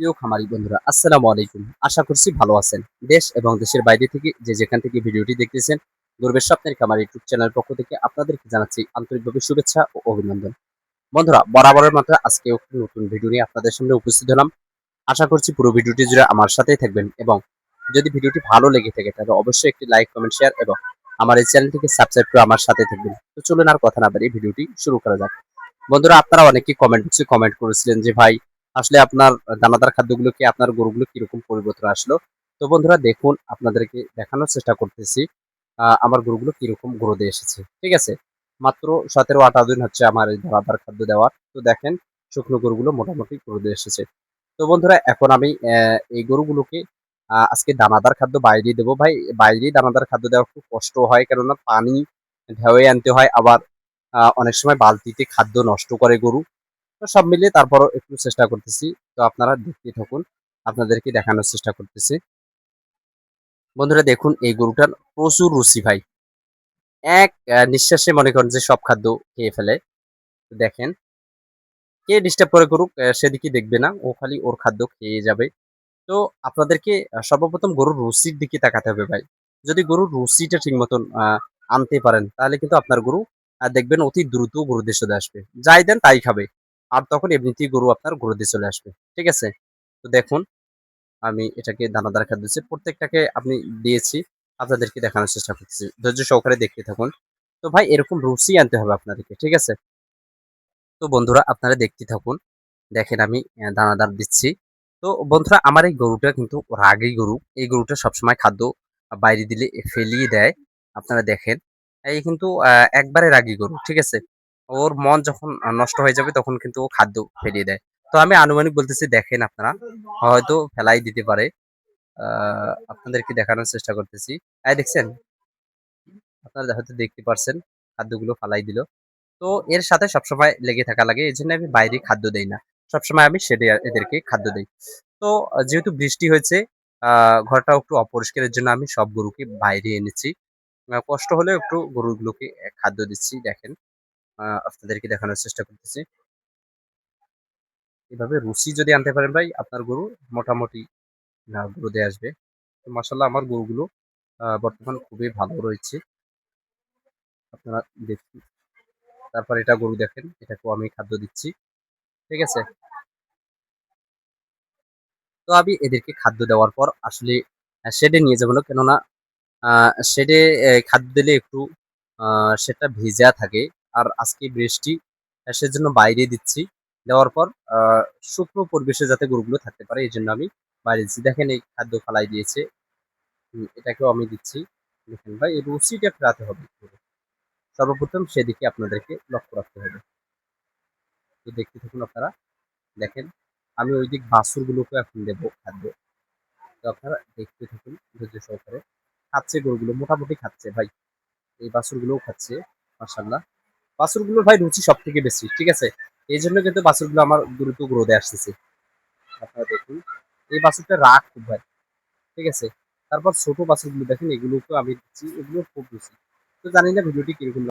প্রিয় খামারি বন্ধুরা, আসসালামু আলাইকুম। আশা করছি ভালো আছেন। দেশ এবং দেশের বাইরে থেকে যে যেখান থেকে ভিডিওটি দেখতেছেন, গর্বের স্বপ্নের খামার ইউটিউব চ্যানেল পক্ষ থেকে আপনাদেরকে জানাচ্ছি আন্তরিকভাবে শুভেচ্ছা ও অভিনন্দন। বন্ধুরা, বরাবরের মতো আজকে একটি নতুন ভিডিও নিয়ে আপনাদের সামনে উপস্থিত হলাম। আশা করছি পুরো ভিডিওটি জুড়ে আমার সাথেই থাকবেন এবং যদি ভিডিওটি ভালো লেগে থাকে, তাহলে অবশ্যই একটি লাইক, কমেন্ট, শেয়ার এবং আমার এই চ্যানেলটিকে সাবস্ক্রাইব করে আমার সাথে থাকবেন। তো চলুন আর কথা না বাড়িয়ে ভিডিওটি শুরু করা যাক। বন্ধুরা, আপনারা অনেকেই কমেন্ট বক্সে কমেন্ট করেছিলেন যে, ভাই আসলে আপনার দানাদার খাদ্যগুলো কি, আপনার গরুগুলো কীরকম পরিবর্তন আসলো? তো বন্ধুরা দেখুন, আপনাদেরকে দেখানোর চেষ্টা করতেছি আমার গরুগুলো কীরকম গ্রোথে এসেছে, ঠিক আছে? মাত্র সতেরো আঠারো দিন হচ্ছে আমার এই দানাদার খাদ্য দেওয়ার, তো দেখেন শুকনো গরুগুলো মোটামুটি গ্রোথে এসেছে। তো বন্ধুরা, এখন আমি এই গরুগুলোকে আজকে দানাদার খাদ্য বাইরে দেবো। ভাই বাইরে দানাদার খাদ্য দেওয়া খুব কষ্ট হয়, কেননা পানি ঢেউয়ে আনতে হয়, আবার অনেক সময় বালতিতে খাদ্য নষ্ট করে গরু। তো সব মিলিয়ে তারপরও একটু চেষ্টা করতেছি। তো আপনারা দেখতে থাকুন, আপনাদেরকে দেখানোর চেষ্টা করতেছি। বন্ধুরা দেখুন, এই গরুটার প্রচুর রুচি ভাই। এক নিঃশ্বাসে মনে করেন যে সব খাদ্য খেয়ে ফেলে। দেখেন, কে ডিস্টার্ব করে করুক সেদিকে দেখবে না, ও খালি ওর খাদ্য খেয়ে যাবে। তো আপনাদেরকে সর্বপ্রথম গরুর রুচির দিকে তাকাতে হবে ভাই। যদি গরুর রুচিটা ঠিক মতন আনতে পারেন, তাহলে কিন্তু আপনার গরু দেখবেন অতি দ্রুত গরু দিয়ে চলে আসবে। যাই দেন তাই খাবে। আর তখন এমনিতেই গরু আপনার গরু দিয়ে চলে আসবে, ঠিক আছে? তো দেখুন, আমি এটাকে দানাদার খাদ্য দিচ্ছি। প্রত্যেকটাকে আপনি দিয়েছি, আপনাদেরকে দেখানোর চেষ্টা করতেছি। ধৈর্য সহকারে দেখতে থাকুন। তো ভাই, এরকম রুচি আনতে হবে আপনাদেরকে, ঠিক আছে? তো বন্ধুরা, আপনারা দেখতে থাকুন। দেখেন আমি দানাদার দিচ্ছি। তো বন্ধুরা, আমার এই গরুটা কিন্তু রাগী গরু। এই গরুটা সবসময় খাদ্য বাইরে দিলে ফেলিয়ে দেয়। আপনারা দেখেন, এই কিন্তু একবারে রাগী গরু, ঠিক আছে? ওর মন যখন নষ্ট হয়ে যাবে তখন কিন্তু ও খাদ্য ফেলিয়ে দেয়। তো আমি আনুমানিক বলতেছি, দেখেন আপনারা, হয়তো ফেলাই দিতে পারে। আপনাদেরকে দেখানোর চেষ্টা করতেছি। এই দেখছেন, আপনারা হয়তো দেখতে পারছেন, খাদ্যগুলো ফালাই দিল। তো এর সাথে সবসময় লেগে থাকা লাগে, এই জন্য আমি বাইরে খাদ্য দেই না। সবসময় আমি সেটে এদেরকে খাদ্য দেই। তো যেহেতু বৃষ্টি হয়েছে ঘরটা একটু অপরিষ্কারের জন্য আমি সব গরুকে বাইরে এনেছি। কষ্ট হলেও একটু গরুগুলোকে খাদ্য দিচ্ছি, দেখেন। আপনাদেরকে দেখানোর চেষ্টা করতেছি। এভাবে রুচি যদি আনতে পারেন ভাই আপনার গরু মোটামুটি আহ, গ্রোথে আসবে। তো মাসাল্লাহ আমার গরুগুলো বর্তমান খুবই ভালো রয়েছে। আপনারা দেখুন তারপর এটা গরু দেখেন এটাকেও আমি খাদ্য দিচ্ছি। ঠিক আছে? তো আমি এদেরকে খাদ্য দেওয়ার পর আসলে শেডে নিয়ে যাব না। কেননা শেডে খাদ্য দিলে একটু সেটা ভেজা থাকে। আর আজকে বৃষ্টি সেজন্য বাইরে দিচ্ছি। দেওয়ার পর শুকনো পরিবেশে যাতে গরুগুলো থাকতে পারে এই জন্য আমি বাইরে দিচ্ছি। দেখেন এই খাদ্য ফালাই দিয়েছে। এটাকেও আমি দিচ্ছি। দেখেন ভাই এই রুচিটা ফেরাতে হবে সর্বপ্রথম সেদিকে আপনাদেরকে লক্ষ্য রাখতে হবে। তো দেখতে থাকুন আপনারা। দেখেন, আমি ওই দিক বাছুরগুলোকে এখন দেবো খাদ্য। তো আপনারা দেখতে থাকুন ধৈর্য সহকারে। খাচ্ছে গরুগুলো, মোটামুটি খাচ্ছে ভাই। এই বাছুরগুলোও খাচ্ছে মাসাল্লাহ বাছুরগুলোর ভাই রুচি সব থেকে বেশি, ঠিক আছে? এই জন্য কিন্তু বাছুরগুলো আমার দ্রুত গ্রোথে আসতেছে। আপনারা দেখুন, এই বাছুরটা রাগ খুব ভাই, ঠিক আছে? তারপর ছোট বাছুরগুলো দেখেন, এগুলোকেও আমি দিচ্ছি এগুলো খুব রুচি। তো জানি না ভিডিওটি কীরকম